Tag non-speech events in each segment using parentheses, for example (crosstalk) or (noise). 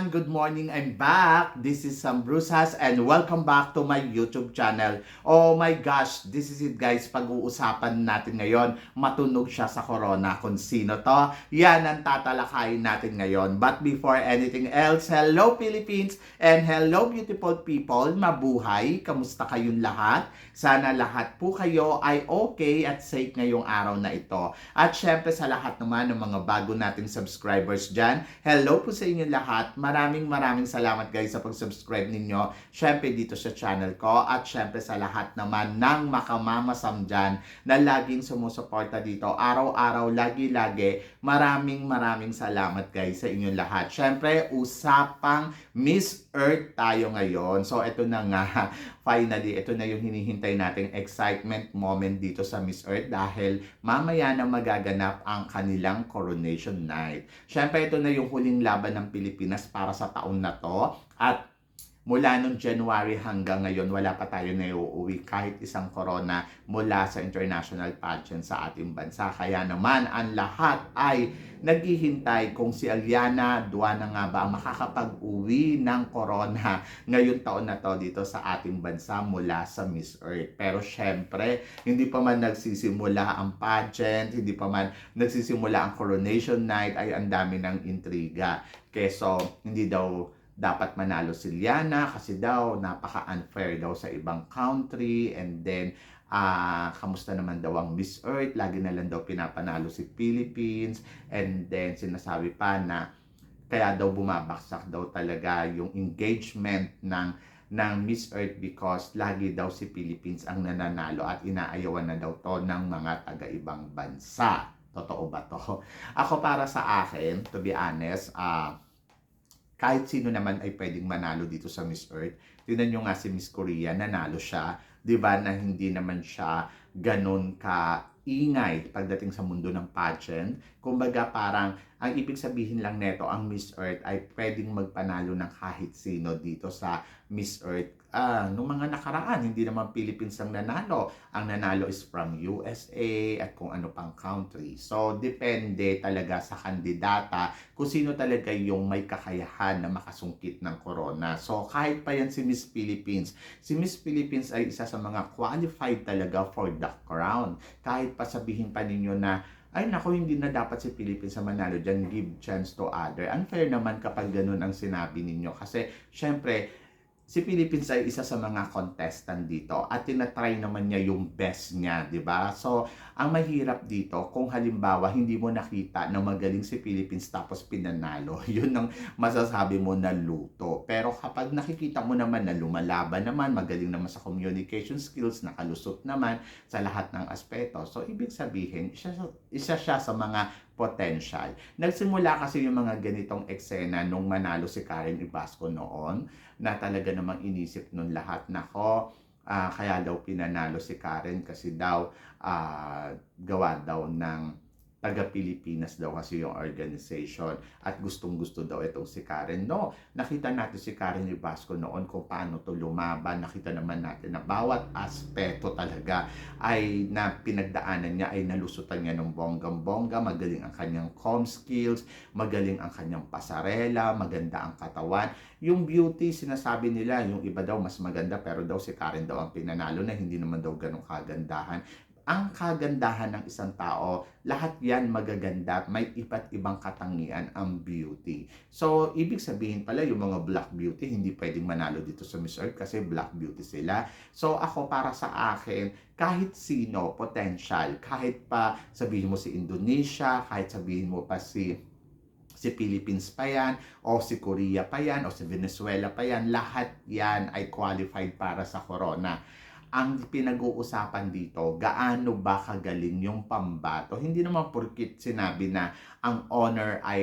Everyone! Good morning! I'm back! This is Sam Brusas and welcome back to my YouTube channel. Oh my gosh! This is it guys. Pag-uusapan natin ngayon, matunog siya sa corona. Kung sino to, yan ang tatalakayin natin ngayon. But before anything else, hello Philippines and hello beautiful people! Mabuhay! Kamusta kayong lahat? Sana lahat po kayo ay okay at safe ngayong araw na ito. At syempre sa lahat naman ng mga bago nating subscribers dyan, hello po sa inyo lahat. Maraming maraming salamat guys sa pag-subscribe ninyo. Syempre dito sa channel ko at syempre sa lahat naman ng makamamasam dyan na laging sumusuporta dito. Araw-araw, lagi-lagi. Maraming maraming salamat guys sa inyong lahat. Syempre, usapang Miss Earth tayo ngayon. So ito na nga, (laughs) finally, ito na yung hinihintay nating excitement moment dito sa Miss Earth dahil mamaya na magaganap ang kanilang coronation night. Syempre, ito na yung huling laban ng Pilipinas para sa taon na to. At mula nung January hanggang ngayon, wala pa tayo na iuuwi kahit isang corona mula sa international pageant sa ating bansa. Kaya naman, ang lahat ay naghihintay kung si Aliana Duana nga ba makakapag-uwi ng corona ngayon taon na to dito sa ating bansa mula sa Miss Earth. Pero syempre, hindi pa man nagsisimula ang pageant, hindi pa man nagsisimula ang coronation night, ay ang dami ng intriga. Keso, hindi daw dapat manalo si Liana kasi daw napaka-unfair daw sa ibang country and then ah kamusta naman daw ang Miss Earth lagi na lang daw pinapanalo si Philippines and then sinasabi pa na kaya daw bumabaksak daw talaga yung engagement ng ng Miss Earth because lagi daw si Philippines ang nananalo at inaayawan na daw to ng mga taga-ibang bansa. Totoo ba to? Ako para sa akin, to be honest, ah kahit sino naman ay pwedeng manalo dito sa Miss Earth. Tingnan nyo nga si Miss Korea, nanalo siya. 'Di ba na hindi naman siya ganun ka ingay pagdating sa mundo ng pageant. Kumbaga parang ang ibig sabihin lang neto ang Miss Earth ay pwedeng magpanalo ng kahit sino dito sa Miss Earth. Ah, nung mga nakaraan, hindi naman Philippines ang nanalo. Ang nanalo is from USA at kung ano pang country. So, depende talaga sa kandidata kung sino talaga yung may kakayahan na makasungkit ng corona. So, kahit pa yan si Miss Philippines, si Miss Philippines ay isa sa mga qualified talaga for the crown. Kahit pa sabihin pa ninyo na ay nako hindi na dapat si Philippines sa manalo dyan, give chance to other. Unfair naman kapag ganun ang sinabi ninyo. Kasi, syempre, si Philippines ay isa sa mga contestant dito at tinatry naman niya yung best niya, di ba? So, ang mahirap dito, kung halimbawa hindi mo nakita na magaling si Philippines tapos pinanalo, (laughs) yun ang masasabi mo na luto. Pero kapag nakikita mo naman na lumalaban naman, magaling naman sa communication skills, nakalusot naman sa lahat ng aspeto. So, ibig sabihin, isa, isa siya sa mga potential. Nagsimula kasi yung mga ganitong eksena nung manalo si Karen Ibasco noon na talaga namang inisip nun lahat. Nako ah, kaya daw pinanalo si Karen kasi daw ah, gawa daw ng taga Pilipinas daw kasi yung organization at gustong gusto daw itong si Karen. No, nakita natin si Karen Ibasco noon kung paano to lumaban. Nakita naman natin na bawat aspeto talaga ay na pinagdaanan niya ay nalusutan niya ng bonggang-bongga, magaling ang kanyang com skills, magaling ang kanyang pasarela, maganda ang katawan. Yung beauty, sinasabi nila, yung iba daw mas maganda pero daw si Karen daw ang pinanalo na hindi naman daw ganong kagandahan ang kagandahan ng isang tao, lahat yan magaganda, may iba't ibang katangian ang beauty. So, ibig sabihin pala, yung mga black beauty, hindi pwedeng manalo dito sa Miss Earth kasi black beauty sila. So, ako para sa akin, kahit sino, potential, kahit pa sabihin mo si Indonesia, kahit sabihin mo pa si si Philippines pa yan, o si Korea pa yan, o si Venezuela pa yan, lahat yan ay qualified para sa corona ang pinag-uusapan dito, gaano ba kagaling yung pambato. Hindi naman porkit sinabi na ang honor ay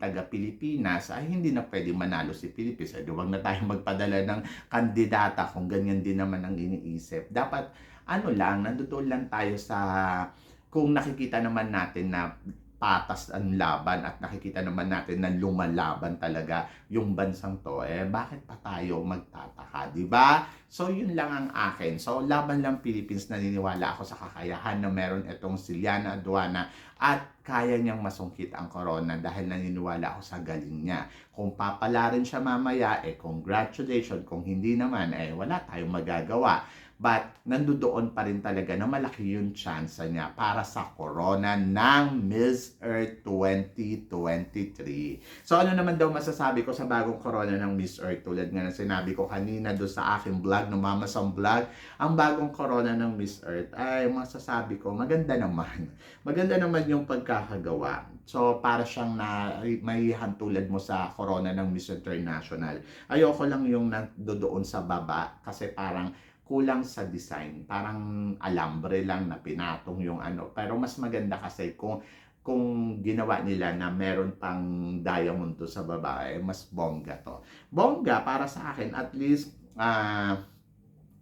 taga-Pilipinas, ay hindi na pwede manalo si Philippines. Ay, huwag na tayong magpadala ng kandidata kung ganyan din naman ang iniisip. Dapat, ano lang, nandoon lang tayo sa kung nakikita naman natin na patas ang laban at nakikita naman natin na lumalaban talaga yung bansang to, eh bakit pa tayo magtataka, di ba? So yun lang ang akin. So laban lang Philippines, naniniwala ako sa kakayahan na meron itong si Liana Aduana at kaya niyang masungkit ang corona dahil naniniwala ako sa galing niya. Kung papala rin siya mamaya, eh congratulations. Kung hindi naman, eh wala tayong magagawa. But nandoon pa rin talaga na malaki yung chance niya para sa corona ng Miss Earth 2023. So ano naman daw masasabi ko sa bagong corona ng Miss Earth tulad nga ng sinabi ko kanina do sa aking vlog, no Mama Sam Vlog, ang bagong corona ng Miss Earth ay masasabi ko maganda naman. (laughs) Maganda naman yung pagkakagawa. So para siyang na may tulad mo sa corona ng Miss International. Ayoko lang yung nandoon sa baba kasi parang kulang sa design. Parang alambre lang na pinatong yung ano. Pero mas maganda kasi kung kung ginawa nila na meron pang diamond to sa babae, mas bongga to. Bongga para sa akin, at least uh,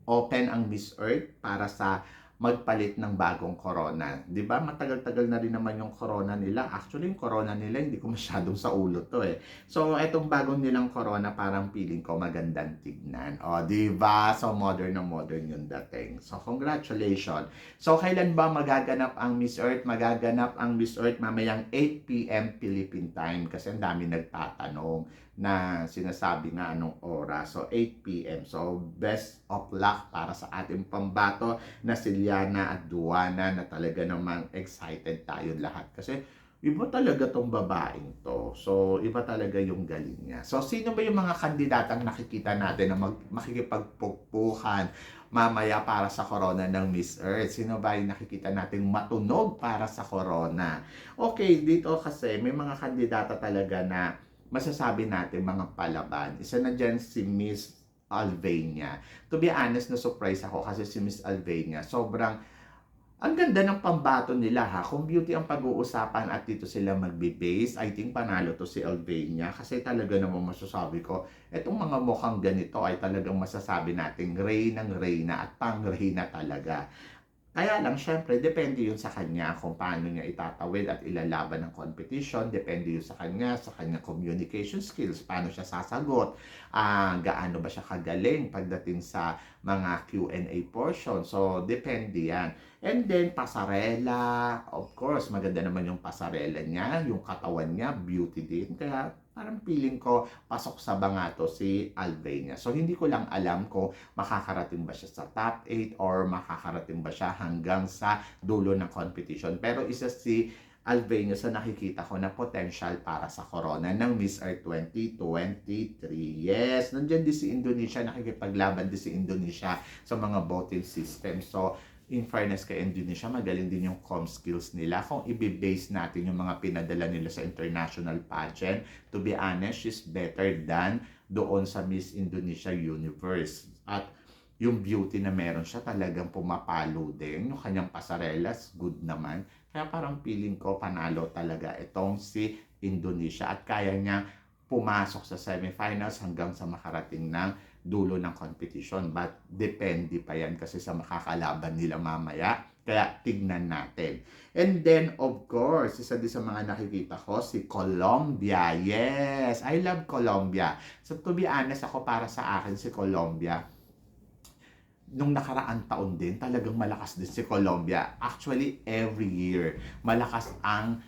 open ang Miss Earth para sa magpalit ng bagong corona. 'Di ba? Matagal-tagal na rin naman yung corona nila. Actually, yung corona nila hindi ko masyadong sa ulo 'to eh. So, etong bagong nilang corona parang feeling ko magandang tignan. O, 'di ba? So, modern na modern yung dating. So, congratulations. So, kailan ba magaganap ang Miss Earth? Magaganap ang Miss Earth mamayang 8 p.m. Philippine time kasi ang dami nagtatanong na sinasabi nga anong oras. So, 8 p.m. So, best of luck para sa ating pambato na si Liana at Duana na talaga namang excited tayo lahat. Kasi, iba talaga tong babaeng to. So, iba talaga yung galing niya. So, sino ba yung mga kandidatang nakikita natin na mag, makikipagpukpukan mamaya para sa corona ng Miss Earth? Sino ba yung nakikita natin matunog para sa corona? Okay, dito kasi may mga kandidata talaga na masasabi natin mga palaban. Isa na dyan si Miss Alvania. To be honest, na surprise ako kasi si Miss Alvania, sobrang ang ganda ng pambato nila ha. Kung beauty ang pag-uusapan at dito sila magbe-base, I think panalo to si Alvania kasi talaga namang masasabi ko, etong mga mukhang ganito ay talagang masasabi natin reyna ng reyna at pang reyna talaga. Kaya lang, syempre, depende yun sa kanya kung paano niya itatawid at ilalaban ng competition. Depende yun sa kanya, sa kanya communication skills, paano siya sasagot, uh, gaano ba siya kagaling pagdating sa mga Q&A portion. So, depende yan. And then, pasarela, of course, maganda naman yung pasarela niya, yung katawan niya, beauty din. Kaya, parang feeling ko pasok sa bangato si Albania. So hindi ko lang alam kung makakarating ba siya sa top 8 or makakarating ba siya hanggang sa dulo ng competition. Pero isa si Albania sa nakikita ko na potential para sa corona ng Miss Earth 2023. Yes, nandiyan din si Indonesia, nakikipaglaban din si Indonesia sa mga voting system. So, in fairness kay Indonesia, magaling din yung com skills nila. Kung i-base natin yung mga pinadala nila sa international pageant, to be honest, she's better than doon sa Miss Indonesia Universe. At yung beauty na meron siya talagang pumapalo din. Yung kanyang pasarelas, good naman. Kaya parang feeling ko panalo talaga itong si Indonesia at kaya niya pumasok sa semifinals hanggang sa makarating ng dulo ng competition. But depende pa yan kasi sa makakalaban nila mamaya. Kaya tignan natin. And then, of course, isa din sa mga nakikita ko, si Colombia. Yes, I love Colombia. So, to be honest, ako para sa akin, si Colombia, nung nakaraan taon din, talagang malakas din si Colombia. Actually, every year, malakas ang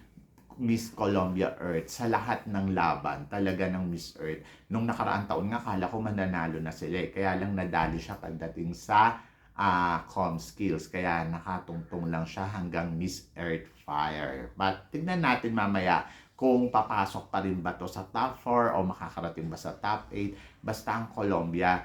Miss Colombia Earth sa lahat ng laban talaga ng Miss Earth. Nung nakaraang taon nga, kala ko mananalo na sila eh. Kaya lang nadali siya pagdating sa uh, com skills. Kaya nakatungtong lang siya hanggang Miss Earth Fire. But tignan natin mamaya kung papasok pa rin ba to sa top 4 o makakarating ba sa top 8. Basta ang Colombia,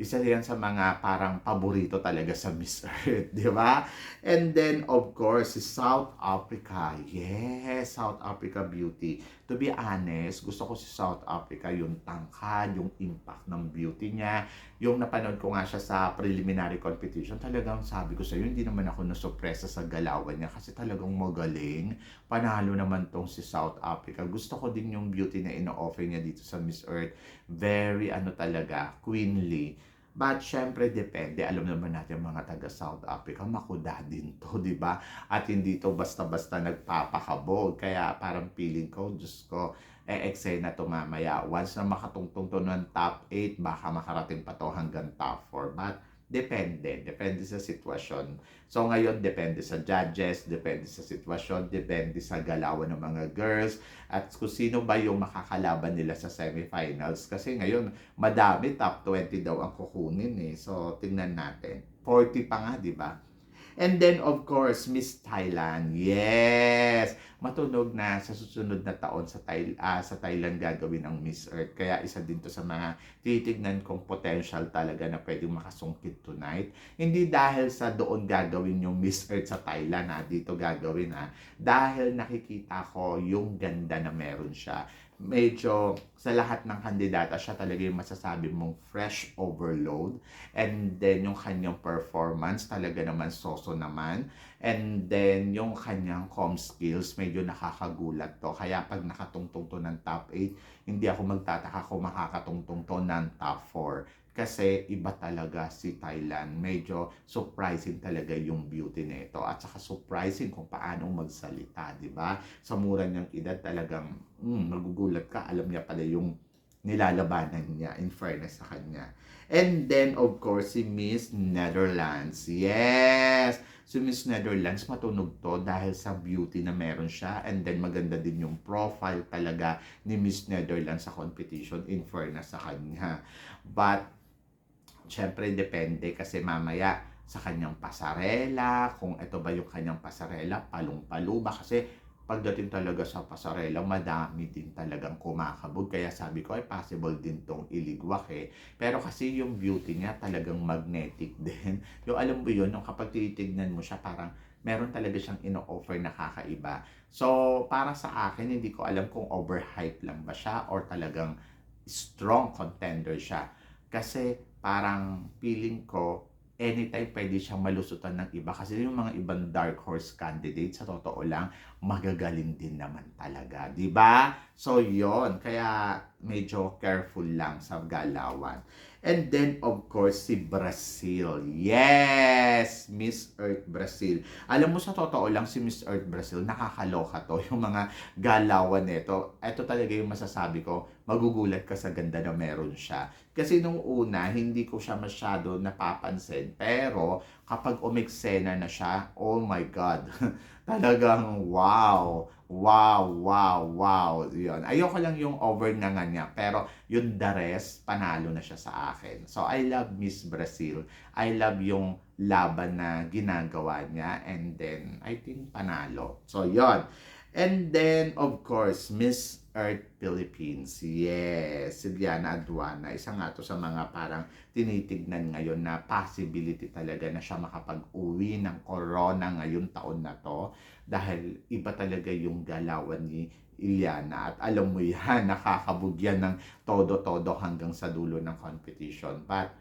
isa yan sa mga parang paborito talaga sa Miss (laughs) Earth, di ba? And then, of course, si South Africa. Yes, South Africa beauty. To be honest, gusto ko si South Africa yung tangkad, yung impact ng beauty niya. Yung napanood ko nga siya sa preliminary competition, talagang sabi ko sa iyo, hindi naman ako nasupresa sa galawan niya kasi talagang magaling. Panalo naman tong si South Africa. Gusto ko din yung beauty na ino-offer niya dito sa Miss Earth. Very ano talaga, queenly But syempre depende. Alam naman natin mga taga South Africa, makuda din to, (laughs) di ba? At hindi to basta-basta nagpapakabog. Kaya parang feeling ko, Diyos ko, eh, eksena to mamaya. Once na makatungtong to ng top 8, baka makarating pa to hanggang top 4. But depende. Depende sa sitwasyon. So ngayon, depende sa judges, depende sa sitwasyon, depende sa galawan ng mga girls, at kung sino ba yung makakalaban nila sa semifinals. Kasi ngayon, madami, top 20 daw ang kukunin eh. So, tingnan natin. 40 pa nga, di ba? And then, of course, Miss Thailand. Yes! Matunog na sa susunod na taon sa, Thai, ah, sa Thailand gagawin ang Miss Earth. Kaya isa din to sa mga titignan kong potential talaga na pwedeng makasungkit tonight. Hindi dahil sa doon gagawin yung Miss Earth sa Thailand ha, dito gagawin ha. Dahil nakikita ko yung ganda na meron siya medyo sa lahat ng kandidata, siya talaga yung masasabi mong fresh overload. And then, yung kanyang performance, talaga naman soso naman. And then, yung kanyang com skills, medyo nakakagulat to. Kaya pag nakatungtong to ng top 8, hindi ako magtataka kung makakatungtong to ng top 4 kasi iba talaga si Thailand. Medyo surprising talaga yung beauty nito at saka surprising kung paano magsalita, di ba? Sa mura niyang edad talagang mm, magugulat ka. Alam niya pala yung nilalabanan niya in fairness sa kanya. And then, of course, si Miss Netherlands. Yes! Si Miss Netherlands, matunog to dahil sa beauty na meron siya. And then, maganda din yung profile talaga ni Miss Netherlands sa competition in fairness sa kanya. But, syempre depende kasi mamaya sa kanyang pasarela, kung ito ba yung kanyang pasarela, palong-palo ba kasi pagdating talaga sa pasarela, madami din talagang kumakabog. Kaya sabi ko, ay possible din tong iligwak eh. Pero kasi yung beauty niya talagang magnetic (laughs) din. Yung alam mo yun, yung kapag titignan mo siya, parang meron talaga siyang ino-offer na kakaiba. So, para sa akin, hindi ko alam kung overhype lang ba siya or talagang strong contender siya. Kasi parang feeling ko anytime pwede siyang malusutan ng iba kasi yung mga ibang dark horse candidates sa totoo lang magagaling din naman talaga, 'di ba? So 'yon, kaya medyo careful lang sa galawan. And then, of course, si Brazil. Yes! Miss Earth Brazil. Alam mo, sa totoo lang, si Miss Earth Brazil, nakakaloka to. (laughs) Yung mga galawan nito. Ito talaga yung masasabi ko, magugulat ka sa ganda na meron siya. Kasi nung una, hindi ko siya masyado napapansin. Pero, kapag umeksena na siya, oh my God. (laughs) Talagang wow wow, wow, wow. Yun. Ayoko lang yung over na nga niya. Pero yung the rest, panalo na siya sa akin. So, I love Miss Brazil. I love yung laban na ginagawa niya. And then, I think panalo. So, yon And then, of course, Miss Earth Philippines. Yes, si Diana Aduana. Isa nga to sa mga parang tinitignan ngayon na possibility talaga na siya makapag-uwi ng corona ngayon taon na to. Dahil iba talaga yung galawan ni Iliana. At alam mo yan, (laughs) nakakabugyan ng todo-todo hanggang sa dulo ng competition. But,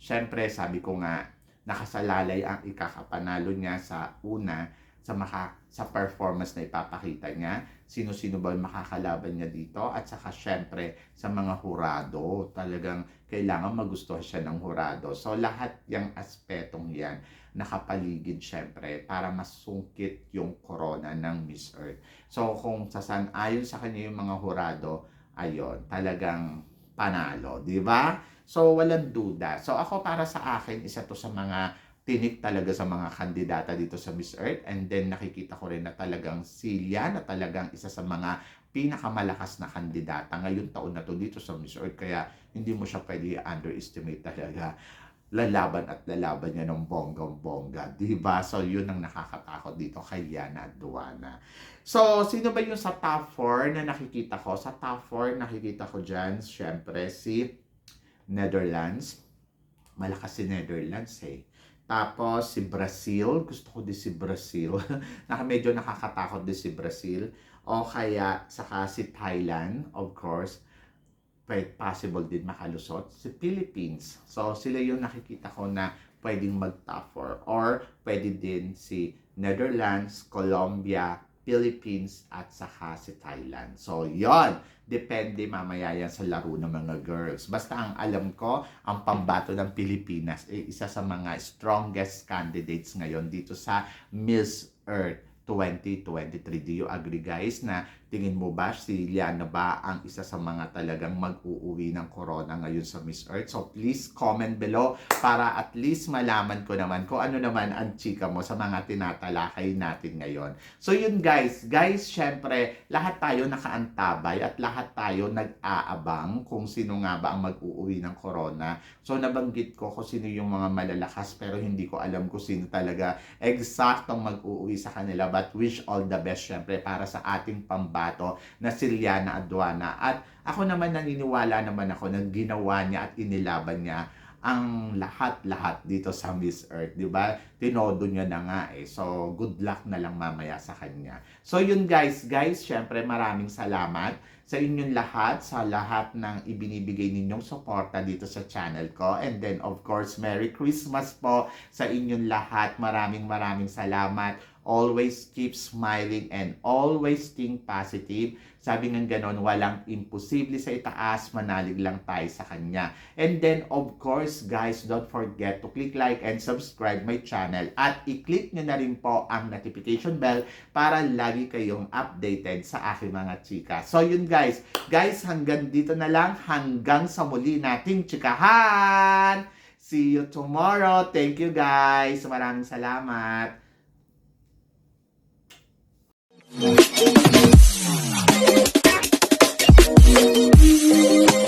syempre, sabi ko nga, nakasalalay ang ikakapanalo niya sa una sa maka, sa performance na ipapakita niya, sino-sino ba yung makakalaban niya dito, at saka syempre sa mga hurado, talagang kailangan magustuhan siya ng hurado. So lahat yung aspetong yan, nakapaligid syempre para masungkit yung corona ng Miss Earth. So kung sasan ayon sa kanya yung mga hurado, ayon, talagang panalo, di ba? So walang duda. So ako para sa akin, isa to sa mga tinik talaga sa mga kandidata dito sa Miss Earth and then nakikita ko rin na talagang silya na talagang isa sa mga pinakamalakas na kandidata ngayong taon na to dito sa Miss Earth kaya hindi mo siya pwede underestimate talaga lalaban at lalaban niya ng bonggang-bongga. Di ba? So, yun ang nakakatakot dito kay Yana Duana. So, sino ba yung sa top 4 na nakikita ko? Sa top 4, nakikita ko dyan, syempre, si Netherlands. Malakas si Netherlands eh. Tapos si Brazil, gusto ko din si Brazil. (laughs) Naka medyo nakakatakot din si Brazil. O kaya saka si Thailand, of course. Pwede possible din makalusot. Si Philippines. So sila yung nakikita ko na pwedeng mag top 4. Or pwede din si Netherlands, Colombia, Philippines at saka si Thailand. So, yon Depende mamaya yan sa laro ng mga girls. Basta ang alam ko, ang pambato ng Pilipinas ay isa sa mga strongest candidates ngayon dito sa Miss Earth 2023. Do you agree guys na tingin mo ba si Liana ba ang isa sa mga talagang mag-uuwi ng corona ngayon sa Miss Earth? So please comment below para at least malaman ko naman kung ano naman ang chika mo sa mga tinatalakay natin ngayon. So yun guys, guys syempre lahat tayo nakaantabay at lahat tayo nag-aabang kung sino nga ba ang mag-uuwi ng corona. So nabanggit ko kung sino yung mga malalakas pero hindi ko alam kung sino talaga eksaktong mag-uuwi sa kanila but wish all the best syempre para sa ating pambato na si Liana Aduana at ako naman naniniwala naman ako na ginawa niya at inilaban niya ang lahat-lahat dito sa Miss Earth, di ba? Tinodo niya na nga eh. So, good luck na lang mamaya sa kanya. So, yun guys, guys, syempre maraming salamat sa inyong lahat, sa lahat ng ibinibigay ninyong suporta dito sa channel ko. And then, of course, Merry Christmas po sa inyong lahat. Maraming maraming salamat. Always keep smiling and always think positive. Sabi ng ganon, walang imposible sa itaas, manalig lang tayo sa kanya. And then, of course, guys, don't forget to click like and subscribe my channel. At i-click nyo na rin po ang notification bell para lagi kayong updated sa aking mga chika. So, yun guys. Guys, hanggang dito na lang. Hanggang sa muli nating chikahan! See you tomorrow. Thank you guys. Maraming salamat. Thank you.